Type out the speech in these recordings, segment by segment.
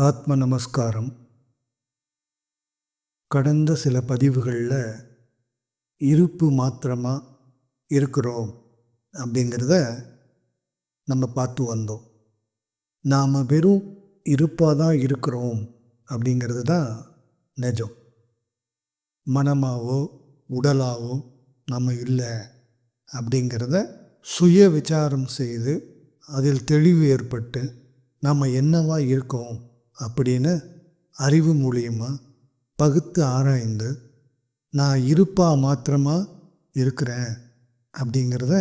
ஆத்ம நமஸ்காரம் கடந்த சில பதிவுகளில் இருப்பு மாத்திரமாக இருக்கிறோம் அப்படிங்கிறத நம்ம பார்த்து வந்தோம். நாம் வெறும் இருப்பாக தான் இருக்கிறோம் அப்படிங்கிறது தான் நிஜம். மனமாவோ உடலாவோ நம்ம இல்லை அப்படிங்கிறத சுய விசாரம் செய்து அதில் தெளிவு ஏற்பட்டு நம்ம என்னவா இருக்கோம் அப்படின்னு அறிவு மூலியமாக பகுத்து ஆராய்ந்து நான் இருப்பா மாத்திரமாக இருக்கிறேன் அப்படிங்கிறத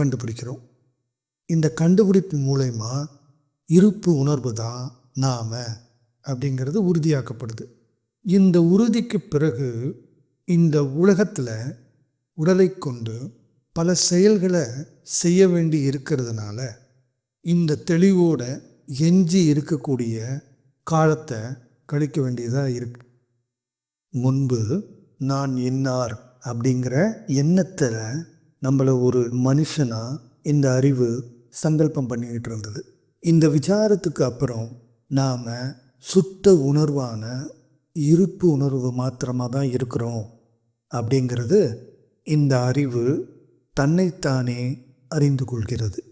கண்டுபிடிக்கிறோம். இந்த கண்டுபிடிப்பு மூலயமா இருப்பு உணர்வு தான் நாம் அப்படிங்கிறது உறுதியாக்கப்படுது. இந்த உறுதிக்கு பிறகு இந்த உலகத்தில் உடலை கொண்டு பல செயல்களை செய்ய வேண்டி இருக்கிறதுனால இந்த தெளிவோட எஞ்சி இருக்கக்கூடிய காலத்தை கழிக்க வேண்டியதாக இருக்கு. முன்பு நான் என்னார் அப்படிங்கிற எண்ணத்தில் நம்மளை ஒரு மனுஷனாக இந்த அறிவு சங்கல்பம் பண்ணிக்கிட்டு இருந்தது. இந்த விசாரத்துக்கு அப்புறம் நாம் சுத்த உணர்வான இருப்பு உணர்வு மாத்திரமாக தான் இருக்கிறோம் அப்படிங்கிறது இந்த அறிவு தன்னைத்தானே அறிந்து கொள்கிறது.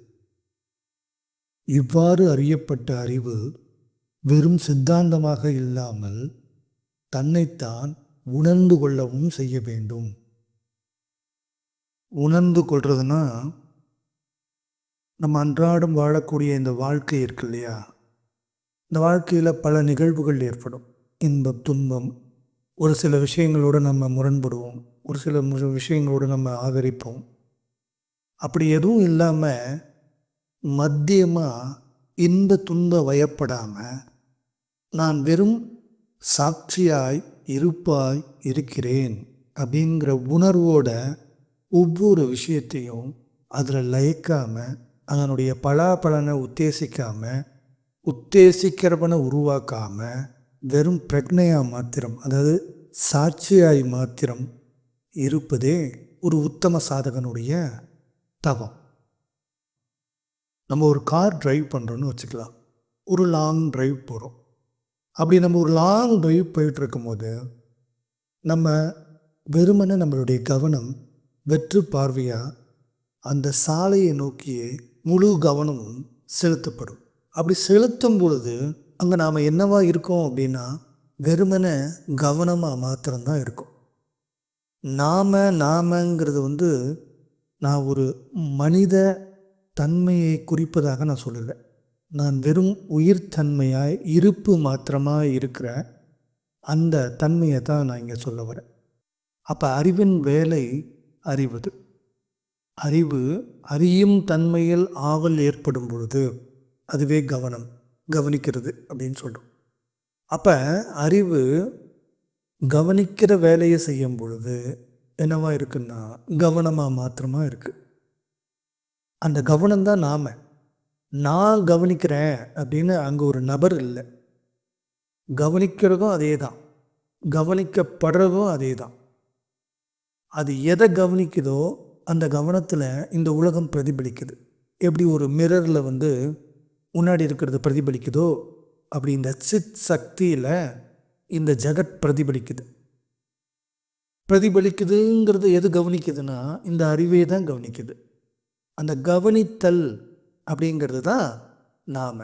இவ்வாறு அறியப்பட்ட அறிவு வெறும் சித்தாந்தமாக இல்லாமல் தன்னைத்தான் உணர்ந்து கொள்ளவும் செய்ய வேண்டும். உணர்ந்து கொள்றதுன்னா நம்ம அன்றாடம் வாழக்கூடிய இந்த வாழ்க்கை இருக்கு இல்லையா? இந்த வாழ்க்கையில் பல நிகழ்வுகள் ஏற்படும். இன்பம் துன்பம் ஒரு சில விஷயங்களோடு நம்ம முரண்படுவோம். ஒரு சில மு- விஷயங்களோடு நம்ம ஆதரிப்போம். அப்படி எதுவும் இல்லாமல் மத்தியமாக இன்ப துன்ப வயப்படாமல் நான் வெறும் சாட்சியாய் இருப்பாய் இருக்கிறேன் அப்படிங்கிற உணர்வோட ஒவ்வொரு விஷயத்தையும் அதில் லயிக்காமல் அதனுடைய பலாபலனை உத்தேசிக்காமல் உத்தேசிக்கிறவனை உருவாக்காமல் வெறும் பிரக்னையா மாத்திரம் அதாவது சாட்சியாய் மாத்திரம் இருப்பதே ஒரு உத்தம சாதகனுடைய தவம். நம்ம ஒரு கார் டிரைவ் பண்ணுறோன்னு வச்சுக்கலாம். ஒரு லாங் டிரைவ் போகிறோம் அப்படி நம்ம ஒரு லாங் டிரைவ் போயிட்டுருக்கும் போது நம்ம வெறுமனை நம்மளுடைய கவனம் வெற்று பார்வையாக அந்த சாலையை நோக்கியே முழு கவனமும் செலுத்தப்படும். அப்படி செலுத்தும் பொழுது அங்கே நாம் என்னவா இருக்கோம் அப்படின்னா வெறுமனை கவனமாக மாத்திரம்தான் இருக்கும். நாம நாமங்கிறது வந்து நான் ஒரு மனித தன்மையை குறிப்பதாக நான் சொல்லுவேன் நான் வெறும் உயிர் தன்மையாய் இருப்பு மாத்திரமாக இருக்கிற அந்த தன்மையை தான் நான் இங்கே சொல்ல வரேன். அப்போ அறிவின் வேலை அறிவது. அறிவு அறியும் தன்மையில் ஆவல் ஏற்படும் பொழுது அதுவே கவனம் கவனிக்கிறது அப்படின்னு சொல்கிறோம் அப்போ அறிவு கவனிக்கிற வேலையை செய்யும் பொழுது என்னவா இருக்குன்னா கவனமாக மாத்திரமாக இருக்குது அந்த கவனம் தான் நாம. நான் கவனிக்கிறேன் அப்படின்னு அங்கே ஒரு நபர் இல்லை. கவனிக்கிறதும் அதே தான். கவனிக்கப்படுறதும் அதே தான். அது எதை கவனிக்குதோ அந்த கவனத்தில் இந்த உலகம் பிரதிபலிக்குது. எப்படி ஒரு மிரரில் வந்து முன்னாடி இருக்கிறது பிரதிபலிக்குதோ அப்படி இந்த சித் சக்தியில் இந்த ஜெகத் பிரதிபலிக்குது. பிரதிபலிக்குதுங்கிறது எது கவனிக்குதுன்னா இந்த அறிவே தான் கவனிக்குது. அந்த கவனித்தல் அப்படிங்கிறது தான் நாம.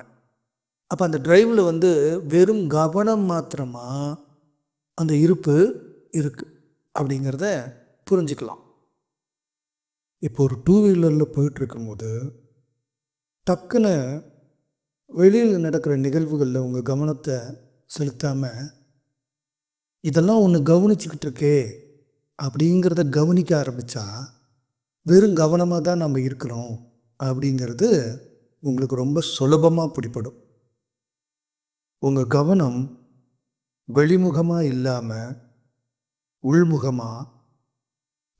அப்போ அந்த டிரைவில் வந்து வெறும் கவனம் மாத்திரமா அந்த இருப்பு இருக்குது அப்படிங்கிறத புரிஞ்சுக்கலாம். இப்போ ஒரு டூ வீலரில் போயிட்டுருக்கும்போது டக்குன்னு வெளியில் நடக்கிற நிகழ்வுகளில் உங்கள் கவனத்தை செலுத்தாமல் இதெல்லாம் ஒன்று கவனிச்சுக்கிட்டு இருக்கே அப்படிங்கிறத கவனிக்க ஆரம்பித்தா வெறும் கவனமாக தான் நம்ம இருக்கிறோம் அப்படிங்கிறது உங்களுக்கு ரொம்ப சுலபமாக பிடிப்படும் உங்கள் கவனம் வெளிமுகமாக இல்லாமல் உள்முகமாக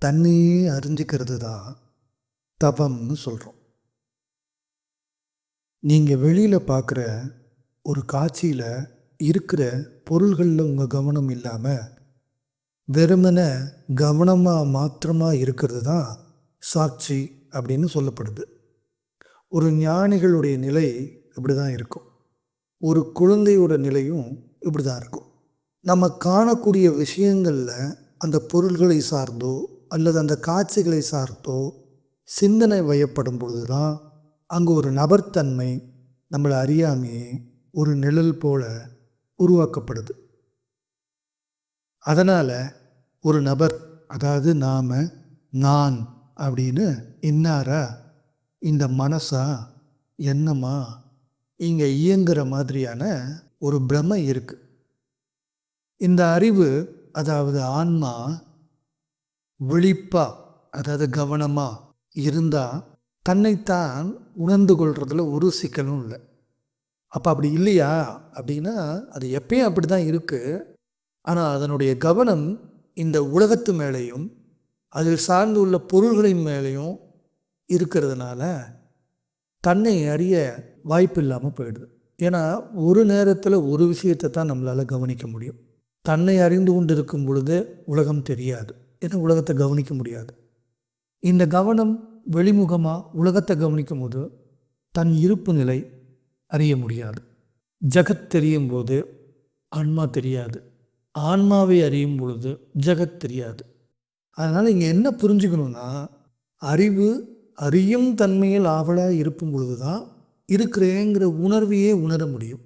தன்னையே அறிஞ்சிக்கிறது தான் தபம்னு சொல்கிறோம் நீங்கள் வெளியில் பார்க்குற ஒரு காட்சியில் இருக்கிற பொருள்களில் உங்கள் கவனம் இல்லாமல் வெறுமனை கவனமாக மாத்திரமாக இருக்கிறது தான் சாட்சி அப்படின்னு சொல்லப்படுது. ஒரு ஞானிகளுடைய நிலை இப்படி தான் இருக்கும். ஒரு குழந்தையோட நிலையும் இப்படி தான் இருக்கும். நம்ம காணக்கூடிய விஷயங்களில் அந்த பொருள்களை சார்ந்தோ அல்லது அந்த காட்சிகளை சார்ந்தோ சிந்தனை வயப்படும் பொழுது தான் அங்கே ஒரு நபர்த்தன்மை நம்மளை அறியாமையே ஒரு நிழல் போல உருவாக்கப்படுது. அதனால் ஒரு நபர் அதாவது நாம் நான் அப்படின்னு இன்னாரா? இந்த மனசா? என்னமா இங்கே இயங்குற மாதிரியான ஒரு பிரமை இருக்குது இந்த அறிவு அதாவது ஆன்மா விழிப்பா அதாவது கவனமாக இருந்தால் தன்னைத்தான் உணர்ந்து கொள்றதுல ஒரு சிக்கலும் இல்லை. அப்போ அப்படி இல்லையா? அப்படின்னா அது எப்பயும் அப்படி தான் இருக்குது ஆனால் அதனுடைய கவனம் இந்த உலகத்து மேலேயும் அதில் சார்ந்து உள்ள பொருள்களின் மேலேயும் இருக்கிறதுனால தன்னை அறிய வாய்ப்பு இல்லாமல் போயிடுது. ஏன்னா ஒரு நேரத்தில் ஒரு விஷயத்தை தான் நம்மளால் கவனிக்க முடியும். தன்னை அறிந்து கொண்டு இருக்கும் பொழுது உலகம் தெரியாது. ஏன்னா உலகத்தை கவனிக்க முடியாது. இந்த கவனம் வெளிமுகமாக உலகத்தை கவனிக்கும் போது தன் இருப்பு நிலை அறிய முடியாது. ஜகத் தெரியும் போது ஆன்மா தெரியாது. ஆன்மாவை அறியும் பொழுது ஜகத் தெரியாது. அதனால் இங்கே என்ன புரிஞ்சுக்கணுன்னா அறிவு அறியும் தன்மையில் ஆவலாக இருக்கும் பொழுது தான் இருக்கிறேங்கிற உணர்வையே உணர முடியும்.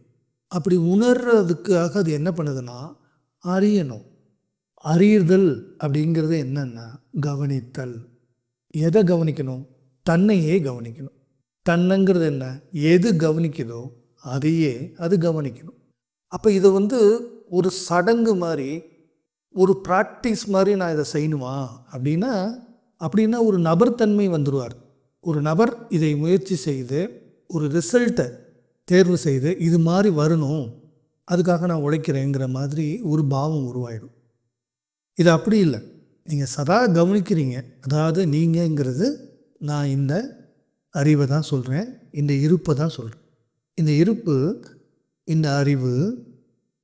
அப்படி உணர்றதுக்காக அது என்ன பண்ணுதுன்னா அறியணும். அறியுதல் அப்படிங்கிறது என்னென்னா கவனித்தல். எதை கவனிக்கணும்? தன்னையே கவனிக்கணும். தன்னைங்கிறது என்ன? எது கவனிக்குதோ அதையே அது கவனிக்கணும். அப்போ இதை வந்து ஒரு சடங்கு மாதிரி ஒரு ப்ராக்டிஸ் மாதிரி நான் இதை செய்யணுமா? அப்படின்னா அப்படின்னா ஒரு நபர் தன்மை வந்துடுவார் ஒரு நபர் இதை முயற்சி செய்து ஒரு ரிசல்ட்டை தேர்வு செய்து இது மாதிரி வரணும் அதுக்காக நான் உழைக்கிறேங்கிற மாதிரி ஒரு பாவம் உருவாயிடும். இது அப்படி இல்லை. நீங்கள் சதா கவனிக்கிறீங்க. அதாவது நீங்கள்ங்கிறது நான் இந்த அறிவை தான் சொல்கிறேன் இந்த இருப்பை தான் சொல்கிறேன் இந்த இருப்பு இந்த அறிவு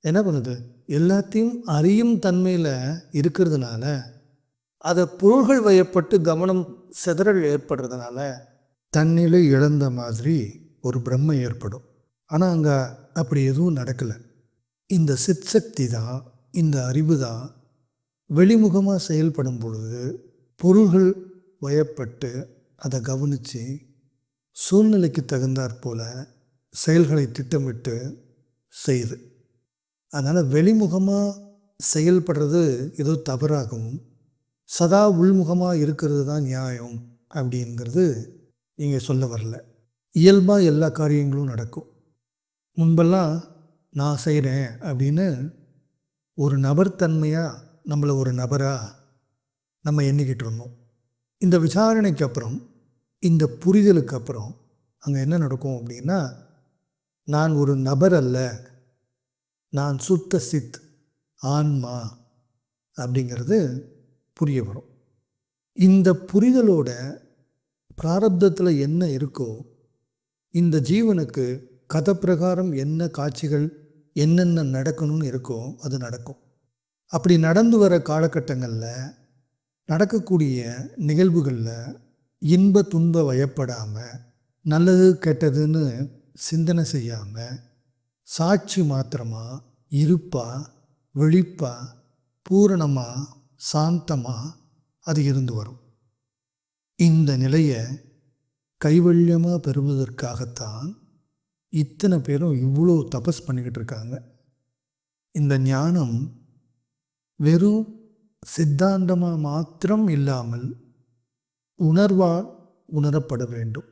என்ன பண்ணுது? எல்லாத்தையும் அறியும் தன்மையில் இருக்கிறதுனால அதை பொருள்கள் வயப்பட்டு கவனம் சிதறல் ஏற்படுறதுனால தன்னிலை இழந்த மாதிரி ஒரு பிரம்மை ஏற்படும். ஆனால் அங்கே அப்படி எதுவும் நடக்கலை. இந்த சித்சக்தி தான் இந்த அறிவு தான் வெளிமுகமாக செயல்படும் பொழுது பொருள்கள் வயப்பட்டு அதை கவனித்து சூழ்நிலைக்கு தகுந்தாற் போல் செயல்களை திட்டமிட்டு செய்யுது. அதனால் வெளிமுகமாக செயல்படுறது ஏதோ தவறாகவும் சதா உள்முகமாக இருக்கிறது தான் நியாயம் அப்படிங்கிறது இங்கே சொல்ல வரல. இயல்பாக எல்லா காரியங்களும் நடக்கும். முன்பெல்லாம் நான் செய்கிறேன் அப்படின்னு ஒரு நபர் தன்மையாக நம்மளை ஒரு நபராக நம்ம எண்ணிக்கிட்டு இருந்தோம். இந்த விசாரணைக்கு அப்புறம் இந்த புரிதலுக்கு அப்புறம் அங்கே என்ன நடக்கும் அப்படின்னா நான் ஒரு நபர் அல்ல நான் சுத்த சித் ஆன்மா அப்படிங்கிறது புரிய வரும். இந்த புரிதலோட பிராரப்தத்தில் என்ன இருக்கோ இந்த ஜீவனுக்கு கதை பிரகாரம் என்ன காட்சிகள் என்னென்ன நடக்கணும்னு இருக்கோ அது நடக்கும். அப்படி நடந்து வர காலகட்டங்களில் நடக்கக்கூடிய நிகழ்வுகளில் இன்ப துன்ப வயப்படாமல் நல்லது கெட்டதுன்னு சிந்தனை செய்யாமல் சாட்சி மாத்திரமா? இருப்பா? விழிப்பா? பூரணமா? சாந்தமா? அது இருந்து வரும். இந்த நிலையை கைவல்யமாக பெறுவதற்காகத்தான் இத்தனை பேரும் இவ்வளோ தபஸ் பண்ணிக்கிட்டு இருக்காங்க. இந்த ஞானம் வெறும் சித்தாந்தமாக மாத்திரம் இல்லாமல் உணர்வால் உணரப்பட வேண்டும்.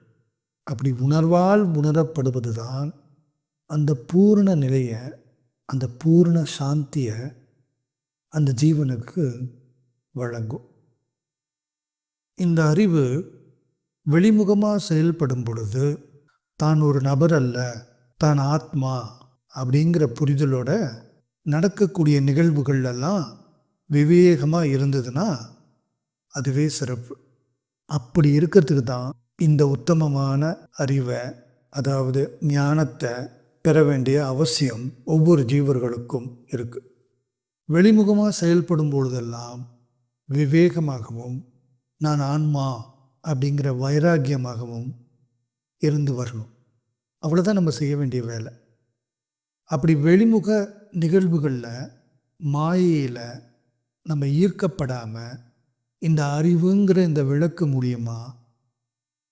அப்படி உணர்வால் உணரப்படுவது தான் அந்த பூரண நிலையை அந்த பூர்ண சாந்தியை அந்த ஜீவனுக்கு வழங்கும். இந்த அறிவு வெளிமுகமாக செயல்படும் பொழுது தான் ஒரு நபர் அல்ல தான் ஆத்மா அப்படிங்கிற புரிதலோட நடக்கக்கூடிய நிகழ்வுகள் எல்லாம் விவேகமாக இருந்ததுன்னா அதுவே சிறப்பு. அப்படி இருக்கிறதுக்கு தான் இந்த உத்தமமான அறிவை அதாவது ஞானத்தை பெற வேண்டிய அவசியம் ஒவ்வொரு ஜீவர்களுக்கும் இருக்குது வெளிமுகமாக செயல்படும் பொழுதெல்லாம் விவேகமாகவும் நான் ஆன்மா அப்படிங்கிற வைராக்கியமாகவும் இருந்து வரணும். அவ்வளோதான் நம்ம செய்ய வேண்டிய வேலை. அப்படி வெளிமுக நிகழ்வுகளில் மாயையில் நம்ம ஈர்க்கப்படாமல் இந்த அறிவுங்கிற இந்த விளக்கு மூலியமாக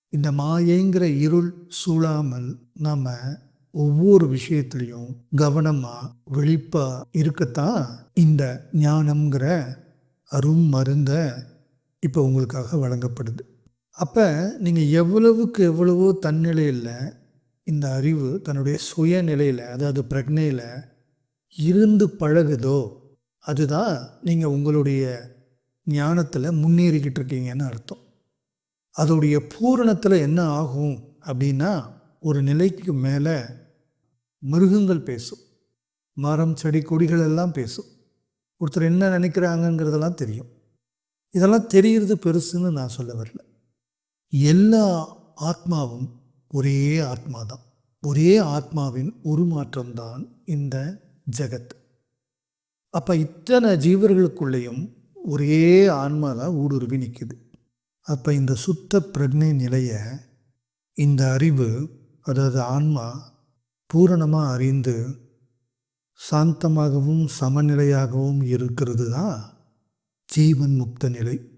இந்த மாயைங்கிற இருள் சூழாமல் நம்ம ஒவ்வொரு விஷயத்துலையும் கவனமாக விழிப்பாக இருக்கத்தான் இந்த ஞானம்ங்கிற அரும் மருந்த இப்போ உங்களுக்காக வழங்கப்படுது. அப்போ நீங்கள் எவ்வளவுக்கு எவ்வளவோ தன்னிலையில் இந்த அறிவு தன்னுடைய சுயநிலையில் அதாவது பிரக்னையில் இருந்து பழகுதோ அதுதான் நீங்கள் உங்களுடைய ஞானத்தில் முன்னேறிக்கிட்டு இருக்கீங்கன்னு அர்த்தம். அதோடைய பூரணத்தில் என்ன ஆகும் அப்படின்னா ஒரு நிலைக்கு மேலே மிருகங்கள் பேசும். மரம் செடி கொடிகள் எல்லாம் பேசும். ஒருத்தர் என்ன நினைக்கிறாங்கங்கிறதெல்லாம் தெரியும். இதெல்லாம் தெரிகிறது பெருசுன்னு நான் சொல்ல வரல. எல்லா ஆத்மாவும் ஒரே ஆத்மா தான் ஒரே ஆத்மாவின் உருமாற்றம்தான் இந்த ஜெகத். அப்போ இத்தனை ஜீவர்களுக்குள்ளேயும் ஒரே ஆன்மா தான் ஊடுருவி நிற்குது அப்போ இந்த சுத்த பிரஜை நிலையை இந்த அறிவு அதாவது ஆன்மா பூரணமாக அறிந்து சாந்தமாகவும் சமநிலையாகவும் இருக்கிறது தான் ஜீவன் முக்த நிலை.